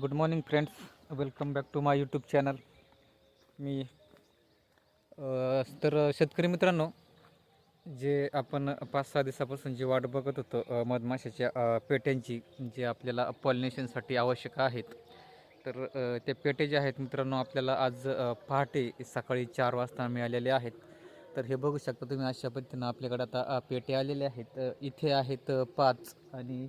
Good morning friends welcome back to my YouTube channel मी तर शेतकरी मित्रांनो जे आपण पाच सहा दिवसापासून जी वाट बघत होतो मधमाशाच्या पेट्यांची जे आपल्याला पॉलिनेशनसाठी आवश्यक आहेत तर ते त्या पेटे जे आहेत मित्रांनो आपल्याला आज पहाटे सकाळी चार वाजता मिळालेले आहेत. तर हे बघू शकता तुम्ही अशा पद्धतीनं आपल्याकडे आता पेटे आलेले आहेत. इथे आहेत पाच आणि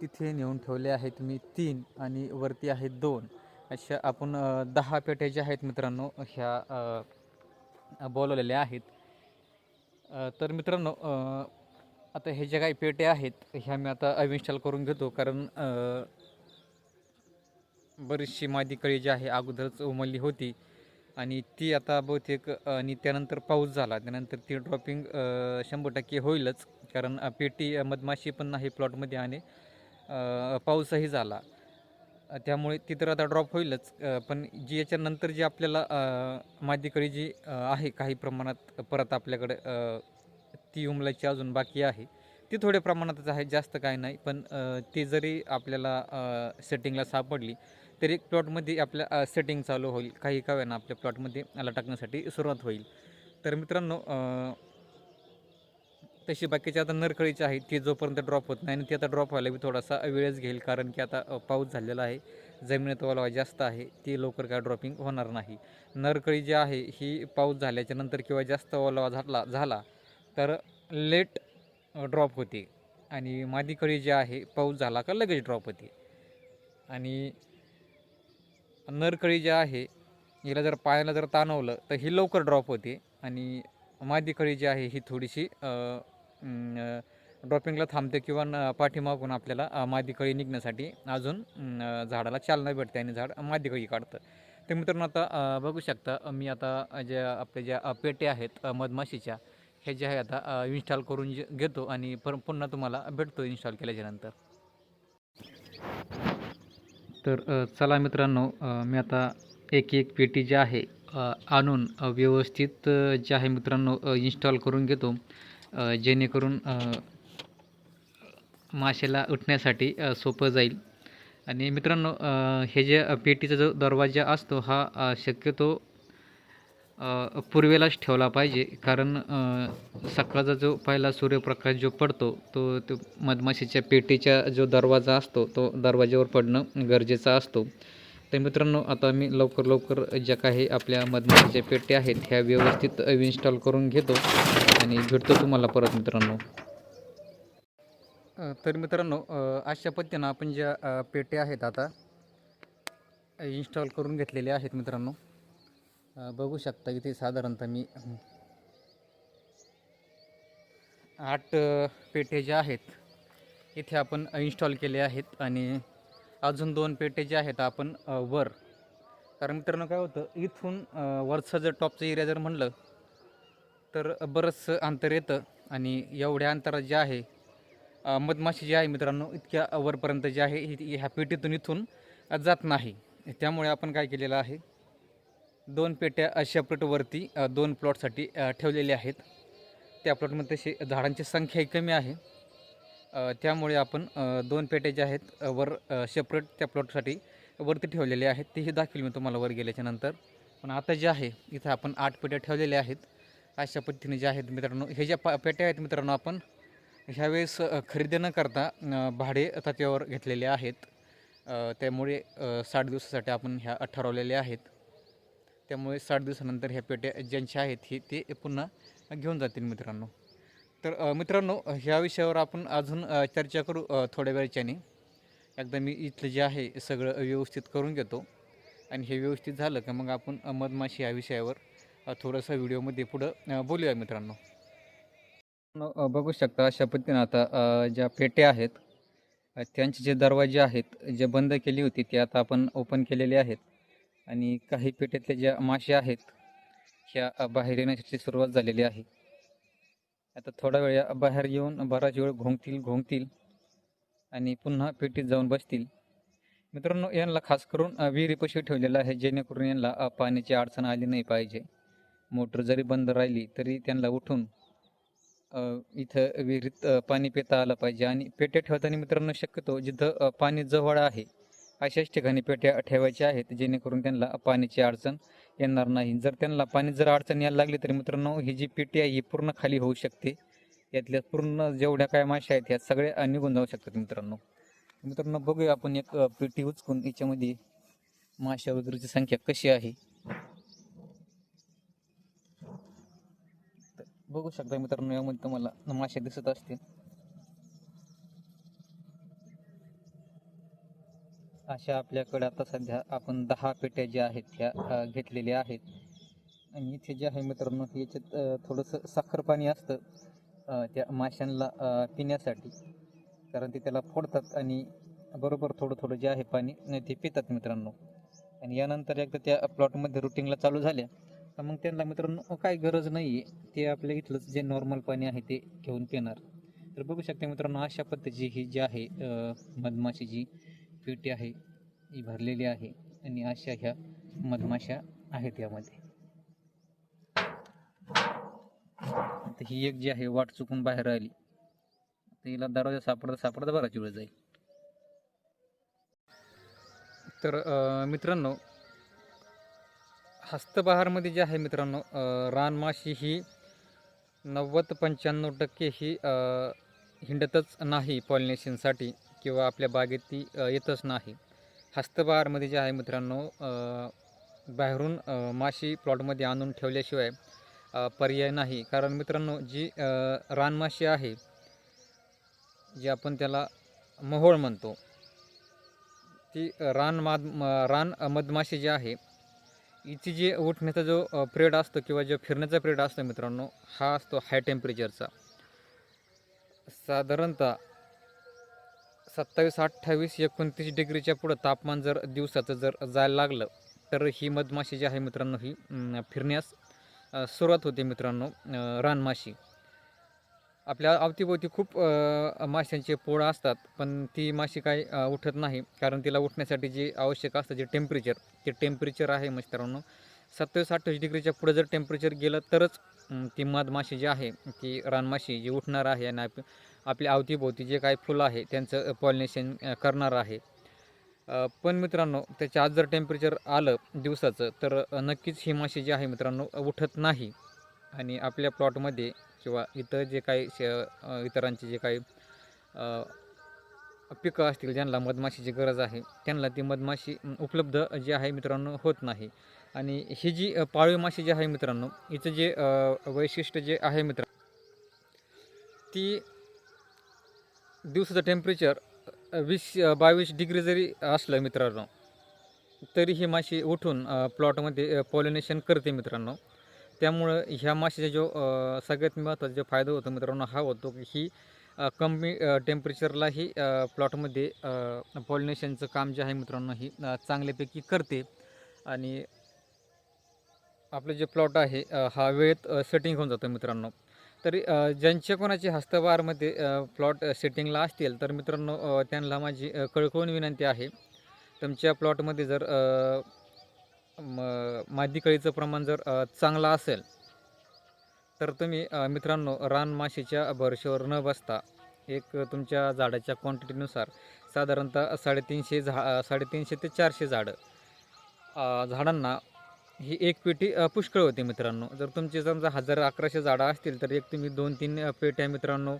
तिथे नेऊन ठेवले आहेत मी तीन आणि वरती आहेत दोन. अशा आपण दहा पेट्या ज्या आहेत मित्रांनो ह्या बोलवलेल्या आहेत. तर मित्रांनो आता हे ज्या काही पेट्या आहेत ह्या मी आता अनइन्स्टॉल करून घेतो. कारण बरीचशी मादी कळी जी आहे अगोदरच उमलली होती. आणि ती आता बहुतेक आणि त्यानंतर पाऊस झाला. त्यानंतर ती ड्रॉपिंग शंभर टक्के होईलच. कारण पेटी मधमाशी पण नाही प्लॉटमध्ये आणि पाऊसही झाला. त्यामुळे ती तर आता ड्रॉप होईलच. पण जी याच्यानंतर जी आपल्याला अ, जी आहे काही प्रमाणात परत आपल्याकडे ती उमलायची अजून बाकी आहे. ती थोड्या प्रमाणातच आहे जास्त काय नाही. पण ती जरी आपल्याला सेटिंगला सापडली तरी प्लॉटमध्ये आपल्या सेटिंग चालू होईल. काही काव्यांना आपल्या प्लॉटमध्ये आला टाकण्यासाठी सुरुवात होईल. तर मित्रांनो तशी बाकीची आता नरकळीची आहे ती जोपर्यंत ड्रॉप होत नाही आणि ती आता ड्रॉप व्हायला बी थोडासा वेळच घेईल कारण की आता पाऊस झालेला आहे. जमिनीत ओलावा जास्त आहे ती लवकर काय ड्रॉपिंग होणार नाही. नरकळी जी आहे ही पाऊस झाल्याच्यानंतर किंवा जास्त ओलावा झाला झाला तर लेट ड्रॉप होते. आणि मादी कळी जी आहे पाऊस झाला का लगेच ड्रॉप होते. आणि नरकळी जी आहे हिला जर पायाला जर ताणवलं तर ही लवकर ड्रॉप होते. आणि मादी कळी जी आहे ही थोडीशी ड्रॉपिंगला थांबते किंवा न पाठीमागून आपल्याला मादीकळी निघण्यासाठी अजून झाडाला चालना भेटते आणि झाड मादीकळी काढतं. तर मित्रांनो आता बघू शकता मी आता ज्या आपल्या ज्या पेटे आहेत मधमाशीच्या हे जे आहे आता इन्स्टॉल करून जे- घेतो आणि पर पुन्हा तुम्हाला भेटतो इन्स्टॉल केल्याच्यानंतर. तर चला मित्रांनो मी आता एक एक पेटी जी आहे आणून व्यवस्थित जे आहे मित्रांनो इन्स्टॉल करून घेतो. जेणेकरून माशेला माशाला उठण्यासाठी सोपं जाईल. आणि मित्रांनो हे जे पेटीचा जो दरवाजा असतो हा शक्यतो पूर्वेलाच ठेवला पाहिजे. कारण सकाळचा जो पहिला सूर्यप्रकाश जो पडतो तो तो मधमाशीच्या पेटीचा जो दरवाजा असतो तो दरवाज्यावर पडणं गरजेचा असतो. तर मित्रांनो आता मी लवकर लवकर ज्या काही आपल्या मधमाशीच्या पेट्या आहेत ह्या व्यवस्थित इन्स्टॉल करून घेतो. आणि भेटतो तुम्हाला परत मित्रांनो. तर मित्रांनो अशा पद्धतीनं आपण ज्या पेट्या आहेत आता इन्स्टॉल करून घेतलेल्या आहेत मित्रांनो. बघू शकता इथे साधारणतः मी आठ पेटे ज्या आहेत इथे आपण इन्स्टॉल केले आहेत आणि अजून दोन पेटे जे आहेत आपण वर. कारण मित्रांनो काय होतं इथून वरचं जर टॉपचं एरिया जर म्हणलं तर बरंचसं अंतर येतं आणि एवढ्या अंतरात जे आहे मधमाशी जी आहे मित्रांनो इतक्या वरपर्यंत जे आहे ही ह्या पेटीतून इथून जात नाही. त्यामुळे आपण काय केलेलं आहे दोन पेट्या शेपरेटवरती दोन प्लॉटसाठी ठेवलेल्या आहेत. त्या प्लॉटमध्ये तशी झाडांची संख्याही कमी आहे. त्यामुळे आपण दोन पेट्या ज्या आहेत वर सेपरेट त्या प्लॉटसाठी वरती ठेवलेले आहेत. तेही दाखवेल मी तुम्हाला वर गेल्याच्यानंतर. पण आता जे आहे इथं आपण आठ पेट्या ठेवलेल्या आहेत. अशा पद्धतीने जे आहेत मित्रांनो हे ज्या पा पेट्या आहेत मित्रांनो आपण ह्यावेळेस खरेदी न करता भाडे तत्त्वावर घेतलेले आहेत. त्यामुळे साठ दिवसासाठी आपण ह्या ठरवलेल्या आहेत. त्यामुळे साठ दिवसानंतर ह्या पेट्या ज्यांच्या आहेत हे ते पुन्हा घेऊन जातील मित्रांनो. तर मित्रांनो ह्या विषयावर आपण अजून चर्चा करू थोड्या वेळच्याने. एकदा मी इथलं जे आहे सगळं व्यवस्थित करून घेतो. आणि हे व्यवस्थित झालं का मग आपण मधमाशी या विषयावर थोडंसं व्हिडिओमध्ये पुढं बोलूया मित्रांनो. बघू शकता अशा पद्धतीनं आता ज्या पेट्या आहेत त्यांचे जे दरवाजे आहेत जे बंद केली होती ते आता आपण ओपन केलेले आहेत. आणि काही पेट्यातल्या ज्या मासे आहेत ह्या बाहेर येण्यासाठी सुरुवात झालेली आहे. आता थोडा वेळ बाहेर येऊन बराच वेळ घोंगतील घोंगतील आणि पुन्हा पेटीत जाऊन बसतील. मित्रांनो यांना खास करून विहिरी विहिरीपाशी ठेवलेलं आहे जेणेकरून यांना पाण्याची अडचण आली नाही पाहिजे. मोटर जरी बंद राहिली तरी त्यांना उठून इथं विहिरीत पाणी पिता आलं पाहिजे. आणि पेट्या ठेवताना मित्रांनो शक्यतो जिथं पाणी जवळ आहे अशाच ठिकाणी पेट्या ठेवायच्या आहेत जेणेकरून त्यांना पाण्याची अडचण येणार नाही. जर त्यांना पाणी जर अडचण यायला लागली तर मित्रांनो ही जी पेटी आहे ही पूर्ण खाली होऊ शकते. यातल्या पूर्ण जेवढ्या काय माश्या आहेत ह्या सगळ्या निघून जाऊ शकतात मित्रांनो. मित्रांनो बघूया आपण एक पेटी उचकून याच्यामध्ये माश्या वगैरेची संख्या कशी आहे. बघू शकता मित्रांनो यामध्ये तुम्हाला मासे दिसत असतील. अशा आपल्याकडे आता सध्या आपण दहा पेट्या ज्या आहेत त्या घेतलेल्या आहेत. आणि इथे जे आहे मित्रांनो याच्यात थोडंसं साखर पाणी असतं त्या माशांना पिण्यासाठी. कारण ते त्याला फोडतात आणि बरोबर थोडं थोडं जे आहे पाणी ते पितात मित्रांनो. आणि यानंतर एकदा त्या प्लॉटमध्ये रुटीनला चालू झाल्या. तर मग त्यांना मित्रांनो काय गरज नाही आहे ते आपल्या इथलंच जे नॉर्मल पाणी आहे ते घेऊन पिणार. तर बघू शकता मित्रांनो अशा पद्धतीची ही जी आहे मधमाशी जी पेटी आहे ही भरलेली आहे आणि अशा ह्या मधमाशा आहेत यामध्ये. तर ही एक जी आहे वाट चुकून बाहेर आली. तर हिला दरवाजा सापडता सापडता बराच वेळ जाईल. तर मित्रांनो हस्तबहारमध्ये जे आहे मित्रांनो रानमाशी ही नव्वद पंच्याण्णव टक्के ही हिंडतच नाही पॉलिनेशनसाठी किंवा आपल्या बागेत ती येतच नाही. हस्तबहारमध्ये जे आहे मित्रांनो बाहेरून माशी प्लॉटमध्ये आणून ठेवल्याशिवाय पर्याय नाही. कारण मित्रांनो जी रानमाशी आहे जी आपण त्याला मोहोळ म्हणतो ती रान माद रान मधमाशी जी आहे इथे जे उठण्याचा जो पिरियड असतो किंवा जो फिरण्याचा पिरियड असतो मित्रांनो हा असतो हाय टेम्परेचरचा साधारणतः सत्तावीस अठ्ठावीस एकोणतीस डिग्रीच्या पुढं तापमान जर दिवसाचं जर जायला लागलं तर ही मधमाशी जी आहे मित्रांनो ही फिरण्यास सुरुवात होते मित्रांनो रानमाशी. आपल्या अवतीभोवती खूप माशांचे पोळं असतात पण ती माशी काही उठत नाही. कारण तिला उठण्यासाठी जे आवश्यक असतं जे टेम्परेचर ते टेम्परेचर आहे मित्रांनो सत्तावीस अठ्ठावीस डिग्रीच्या पुढे जर टेम्परेचर गेलं तरच ती मधमाशी जी आहे ती रानमाशी जी उठणार आहे आणि आप आपल्या अवतीभोवती जे काही फुलं आहे त्यांचं पॉलिनेशन करणार आहे. पण मित्रांनो त्याच्या आज जर टेम्परेचर आलं दिवसाचं तर नक्कीच ही माशी जी आहे मित्रांनो उठत नाही. आणि आपल्या प्लॉटमध्ये किंवा इतर जे काही श इतरांचे जे काही पिकं असतील ज्यांना मधमाशीची गरज आहे त्यांना ती मधमाशी उपलब्ध जी आहे मित्रांनो होत नाही. आणि ही जी पाळीव माशी जी आहे मित्रांनो हिचं जे वैशिष्ट्य जे आहे मित्र ती दिवसाचं टेम्परेचर वीस बावीस डिग्री जरी असलं मित्रांनो तरी ही माशी उठून प्लॉटमध्ये पॉलिनेशन करते मित्रांनो. त्यामुळं ह्या माशीचा जो सगळ्यात महत्त्वाचा जो फायदा होतो मित्रांनो हा होतो की ही कमी टेम्परेचरलाही प्लॉटमध्ये पॉलिनेशनचं काम जे आहे मित्रांनो ही चांगल्यापैकी करते. आणि आपलं जे प्लॉट आहे हा वेळेत सेटिंग होऊन जातो मित्रांनो. तरी ज्यांच्या कोणाचे हस्तवारमध्ये प्लॉट सेटिंगला असतील तर मित्रांनो त्यांना माझी कळकळून विनंती आहे. तुमच्या प्लॉटमध्ये जर म मादी कळीचं प्रमाण जर चांगलं असेल तर तुम्ही मित्रांनो रानमाशीच्या भरशीवर न बसता एक तुमच्या झाडाच्या क्वांटिटीनुसार साधारणतः साडेतीनशे झा साडेतीनशे ते चारशे झाडं झाडांना ही एक पेटी पुष्कळ होते मित्रांनो. जर तुमचे समजा हजार अकराशे झाडं असतील तर एक तुम्ही दोन तीन पेट्या मित्रांनो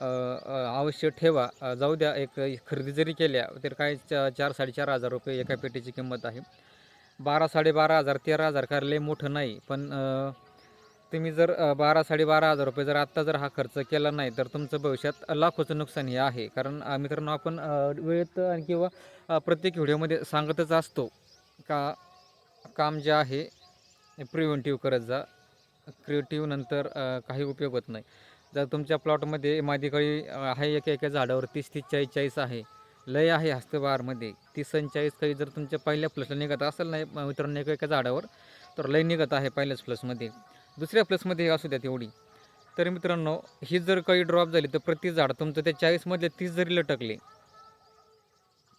अवश्य ठेवा. जाऊ द्या एक खरेदी जरी केल्या तर काय चा चार साडेचार हजार रुपये एका पेटीची किंमत आहे. बारा साडेबारा हजार तेरा हजार काय लय मोठं नाही पण तुम्ही जर बारा साडेबारा हजार रुपये जर आत्ता जर हा खर्च केला नाही तर तुमचं भविष्यात लाखोचं नुकसान हे आहे. कारण मित्रांनो आपण वेळेत आणि किंवा प्रत्येक व्हिडिओमध्ये सांगतच असतो का काम जे आहे प्रिव्हेंटिव्ह करत जा. क्रिएटिव्ह नंतर काही उपयोग होत नाही. जर तुमच्या प्लॉटमध्ये माझी काही आहे एका एका झाडावर तीस तीस चाळीस चाळीस आहे लय आहे हस्तबहारमध्ये तीस आणि चाळीस काही जर तुमच्या पहिल्या प्लसला निघत असेल नाही मित्रांनो एका एका झाडावर तर लय निघत आहे पहिल्याच प्लसमध्ये दुसऱ्या प्लसमध्ये असू द्या तेवढी. तर मित्रांनो ही जर काही ड्रॉप झाली तर प्रति झाड तुमचं त्या चाळीसमधले तीस जरी लटकले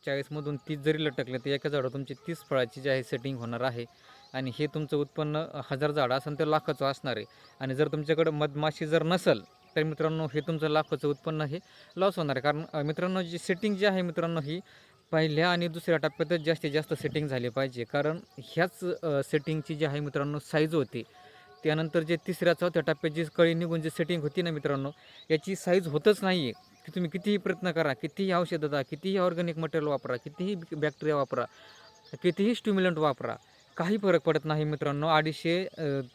चाळीसमधून तीस जरी लटकले तर एका झाडावर तुमची तीस फळाची जी आहे सेटिंग होणार आहे. आणि हे तुमचं उत्पन्न हजार झाडं असेल तर लाखाचं असणार आहे. आणि जर तुमच्याकडं मधमाशी जर नसेल तर मित्रांनो हे तुमचं लाखाचं उत्पन्न हे लॉस होणार आहे. कारण मित्रांनो जी सेटिंग जी आहे मित्रांनो ही पहिल्या आणि दुसऱ्या टप्प्यातच जास्तीत जास्त सेटिंग झाली पाहिजे. कारण ह्याच सेटिंगची जी आहे मित्रांनो साईज होती. त्यानंतर जे तिसऱ्या चौथ्या टप्प्यात जी कळी निघून जी सेटिंग होती ना मित्रांनो याची साईज होतच नाही आहे की तुम्ही कितीही प्रयत्न करा कितीही औषधं द्या कितीही ऑर्गॅनिक मटेरियल वापरा कितीही बॅक्टेरिया वापरा कितीही स्टिम्युलंट वापरा काही फरक पडत नाही मित्रांनो. अडीचशे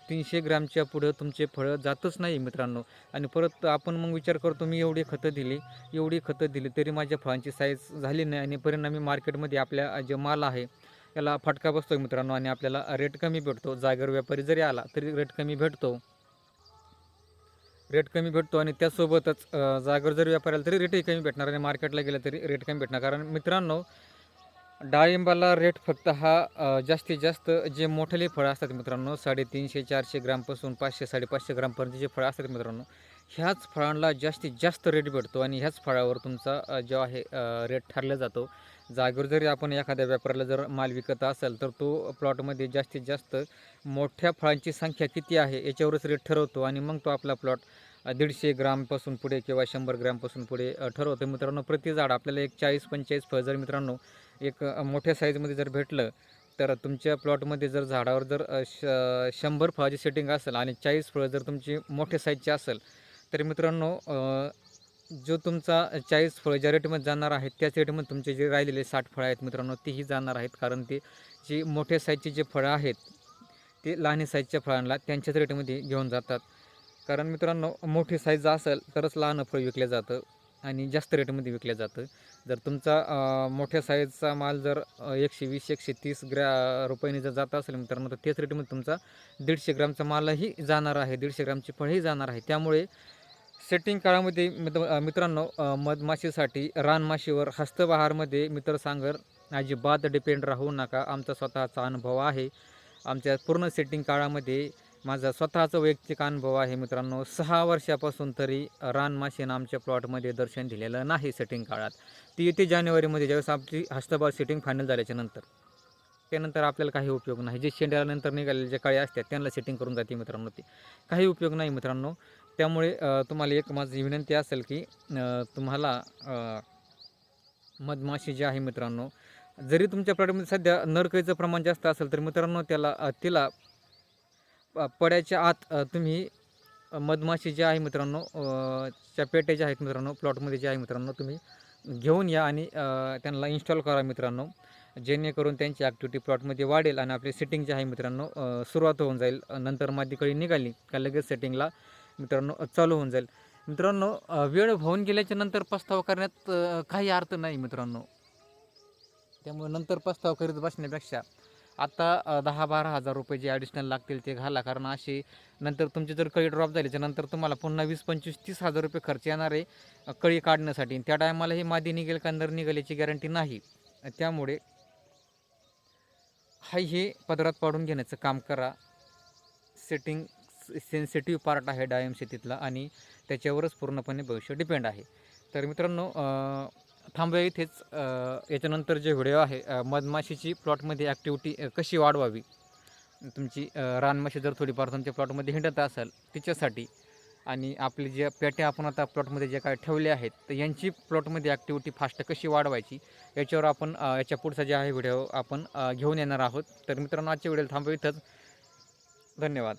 तीनशे ग्रॅमच्या पुढं तुमचे फळं जातच नाही मित्रांनो. आणि परत आपण मग विचार करतो मी एवढी खतं दिली एवढी खतं दिली तरी माझ्या फळांची साईज झाली नाही आणि परिणामी मार्केटमध्ये आपल्या जे माल आहे त्याला फटका बसतो मित्रांनो आणि आपल्याला रेट कमी भेटतो. जागर व्यापारी जरी आला तरी रेट कमी भेटतो. रेट कमी भेटतो आणि त्यासोबतच जागर जरी व्यापारी आला तरी रेटही कमी भेटणार आणि मार्केटला गेलं तरी रेट कमी भेटणार. कारण मित्रांनो डाळिंबाला रेट फक्त हा जास्तीत जास्त जे मोठेले फळं असतात मित्रांनो साडेतीनशे चारशे ग्रामपासून पाचशे साडेपाचशे ग्रामपर्यंत जे फळं असतात मित्रांनो ह्याच फळांना जास्तीत जास्त रेट भेटतो आणि ह्याच फळावर तुमचा जो आहे रेट ठरला जातो. जागेवर जरी आपण एखाद्या व्यापाऱ्याला जर माल विकत असेल तर तो प्लॉटमध्ये जास्तीत जास्त मोठ्या फळांची संख्या किती आहे याच्यावरच रेट ठरवतो आणि मग तो आपला प्लॉट दीडशे ग्रामपासून पुढे किंवा शंभर ग्रॅमपासून पुढे ठरवतो मित्रांनो प्रति झाड आपल्याला एक चाळीस पंचेचाळीस फळ जर मित्रांनो एक मोठ्या साईजमध्ये जर भेटलं तर तुमच्या प्लॉटमध्ये जर झाडावर जर श शंभर फळाची सेटिंग असेल आणि चाळीस फळं जर तुमची मोठ्या साईजची असेल तर मित्रांनो जो तुमचा चाळीस फळं ज्या रेटमध्ये जाणार आहेत त्याच रेटमध्ये तुमचे जे राहिलेले साठ फळं आहेत मित्रांनो तीही जाणार आहेत. कारण ते जी मोठ्या साईजची जे फळं आहेत ते लहान साईजच्या फळांना त्यांच्याच रेटमध्ये घेऊन जातात. कारण मित्रांनो मोठी साईज असेल तरच लहान फळ विकलं जातं आणि जास्त रेटमध्ये विकलं जातं. जर तुमचा मोठ्या साईजचा माल जर एकशे वीस एकशे तीस ग्रॅ रुपयाने जर जात असेल मित्रांनो तर तेच रेटमध्ये तुमचा दीडशे ग्रामचा मालही जाणार आहे दीडशे ग्रामची फळही जाणार आहे. त्यामुळे सेटिंग काळामध्ये मित्र मित्रांनो मधमाशीसाठी रानमाशीवर हस्तबहारमध्ये मित्रसांगर अजिबात डिपेंड राहू नका. आमचा स्वतःचा अनुभव आहे. आमच्या पूर्ण सेटिंग काळामध्ये माझा स्वतःचा वैयक्तिक अनुभव आहे मित्रांनो. सहा वर्षापासून तरी रानमाशीनं आमच्या प्लॉटमध्ये दर्शन दिलेलं नाही सेटिंग काळात. ती येते जानेवारीमध्ये ज्यावेळेस आपली हस्तबाद सेटिंग फायनल झाल्याच्यानंतर. त्यानंतर आपल्याला काही उपयोग नाही. जे शेंड्यानंतर निघालेले जे काळे असतात त्यांना सेटिंग करून जाते मित्रांनो ती. काही उपयोग नाही मित्रांनो. त्यामुळे तुम्हाला एक माझी विनंती असेल की तुम्हाला मधमाशी जी आहे मित्रांनो जरी तुमच्या प्लॉटमध्ये सध्या नरकळीचं प्रमाण जास्त असेल तर मित्रांनो त्याला तिला पड्याच्या आत तुम्ही मधमाशी जे आहे मित्रांनो च्या पेट्या आहेत मित्रांनो प्लॉटमध्ये जे आहे मित्रांनो तुम्ही घेऊन या आणि त्यांना इन्स्टॉल करा मित्रांनो जेणेकरून त्यांची ॲक्टिव्हिटी प्लॉटमध्ये वाढेल आणि आपली सेटिंग जी आहे मित्रांनो सुरुवात होऊन जाईल. नंतर मादीकळी निघाली का लगेच सेटिंगला मित्रांनो चालू होऊन जाईल. मित्रांनो वेळ होऊन गेल्याच्यानंतर पस्तावा करण्यात काही अर्थ नाही मित्रांनो. त्यामुळे नंतर पस्तावा करीत बसण्यापेक्षा आत्ता दहा बारा हजार रुपये जे ॲडिशनल लागतील ते घाला. कारण असे नंतर तुमची जर कळी ड्रॉप झाल्याच्यानंतर तुम्हाला पुन्हा वीस पंचवीस तीस हजार रुपये खर्च येणार आहे कळी काढण्यासाठी. आणि त्या टायमाला ही मादी निघेल का निघेल याची गॅरंटी नाही. त्यामुळे हाय हे पदरात पाडून घेण्याचं काम करा. सेटिंग सेन्सिटिव्ह पार्ट आहे डायम शेतीतला आणि त्याच्यावरच पूर्णपणे भविष्य डिपेंड आहे. तर मित्रांनो थांबूया इथेच. याच्यानंतर जे व्हिडिओ आहे मधमाशीची प्लॉटमध्ये ॲक्टिव्हिटी कशी वाढवावी? तुमची रानमाशी जर थोडीफार तुमच्या प्लॉटमध्ये हिंडत असेल तिच्यासाठी आणि आपले जे पेट्या आपण आता प्लॉटमध्ये जे काय ठेवले आहेत तर यांची प्लॉटमध्ये ॲक्टिव्हिटी फास्ट कशी वाढवायची याच्यावर आपण याच्या पुढचा जे आहे व्हिडिओ आपण घेऊन येणार आहोत. तर मित्रांनो आजच्या व्हिडिओला थांबू इथंच. धन्यवाद.